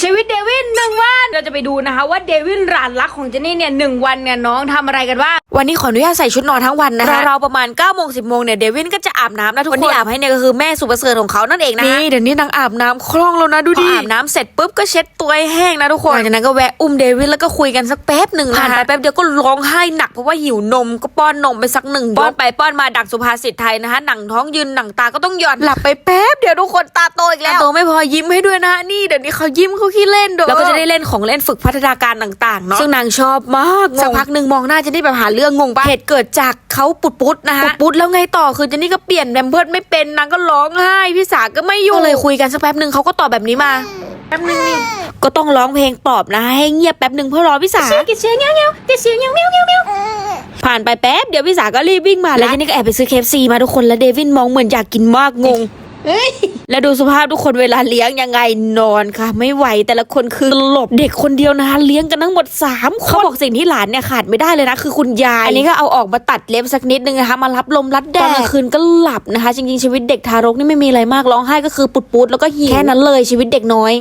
ชีวิตเดวินหนึ่งวัน เราจะไปดูนะคะว่าเดวินหลานรักของเจนนี่เนี่ยหนึ่งวันเนี่ยน้องทำอะไรกันบ้าง วันนี้ขออนุญาตใส่ชุดนอนทั้งวันนะคะเราวๆประมาณ9ก้าโมงสิบโมงเนี่ยเดวินก็จะอาบน้ำนะทุกคนคนที่อาบให้เนี่ยก็คือแม่สุประเสริฐของเขานั่นเองนะนี่เดี๋ยวนี้นางอาบน้ำคล่องแล้วนะดูดิอาบน้ำเสร็จปุ๊บก็เช็ดตัวให้แห้งนะทุกคนหลังจากนั้นก็แวะอุ้มเดวินแล้วก็คุยกันสักแป๊บหนึ่งผ่านไปแป๊บเดียวก็ร้องไห้หนักเพราะว่าหิวนมก็ป้อนนมไปสักหนึ่งป้อนไปป้อนมาดักสุภาษิตไทยนะคะหนังท้องยืนหนังตาก็ต้องหย่อนหลับไปแป๊บเดียวทุกคนตาโตอีกแล้วตาโตไม่พอยิ้มให้ด้วยนะนี่เดี๋ยวนี้เขายิ้มเขาขี้เล่นด้วยแล้วก็จะได้เล่นของเล่นฝึกพัฒนาการต่างๆเนาะซึ่งนางชอบมากสักพักหนึ่งมองหน้าเจนนี่แบบหาเรื่องงงปะเหตุเกิดจากเขาปุดปุดๆนะคะปุดปุดๆแล้วไงต่อคือเจนนี่ก็เปลี่ยนแบมเพิร์ดไม่เป็นนางก็ร้องไห้พี่สาก็ไม่อยู่ก็เลยคุยกันสักแป๊บหนึ่งเขาก็ตอบแบบนี้มาแป๊บหนึงนี่ก็ต้องร้องเพลงปลอบนะให้เงียบแป๊บหนึ่งเพื่อรอพี่สากิเสียงเงี้ยวเงี้ยวกิเสียงเงี้ยวเงี้ยวเงี้ยวเงี้ยวผ่านไปแป๊บเดี๋ยวพี่สาก็รีบวิ่งมาแล้วเจนนี่ก็แอบไปซื้อเคฟซีมาทุกคนแล้วเดวินมองเหมือนอยากกินมากงง เฮ้ย แล้วดูสภาพทุกคนเวลาเลี้ยงยังไงนอนค่ะ ไม่ไหวแต่ละคนคือหลบเด็กคนเดียวนะคะเลี้ยงกันทั้งหมด3คนเขาบอกสิ่งที่หลานเนี่ยขาดไม่ได้เลยนะ คือคุณยาย อันนี้ก็เอาออกมาตัดเล็บสักนิดนึงนะคะ มารับลมรับแดดตอนกลางคืนก็หลับนะคะ จริงๆชีวิตเด็กทารกนี่ไม่มีอะไรมากร้องไห้ก็คือปุดๆแล้วก็หิวแค่นั้นเลยชีวิตเด็กน้อย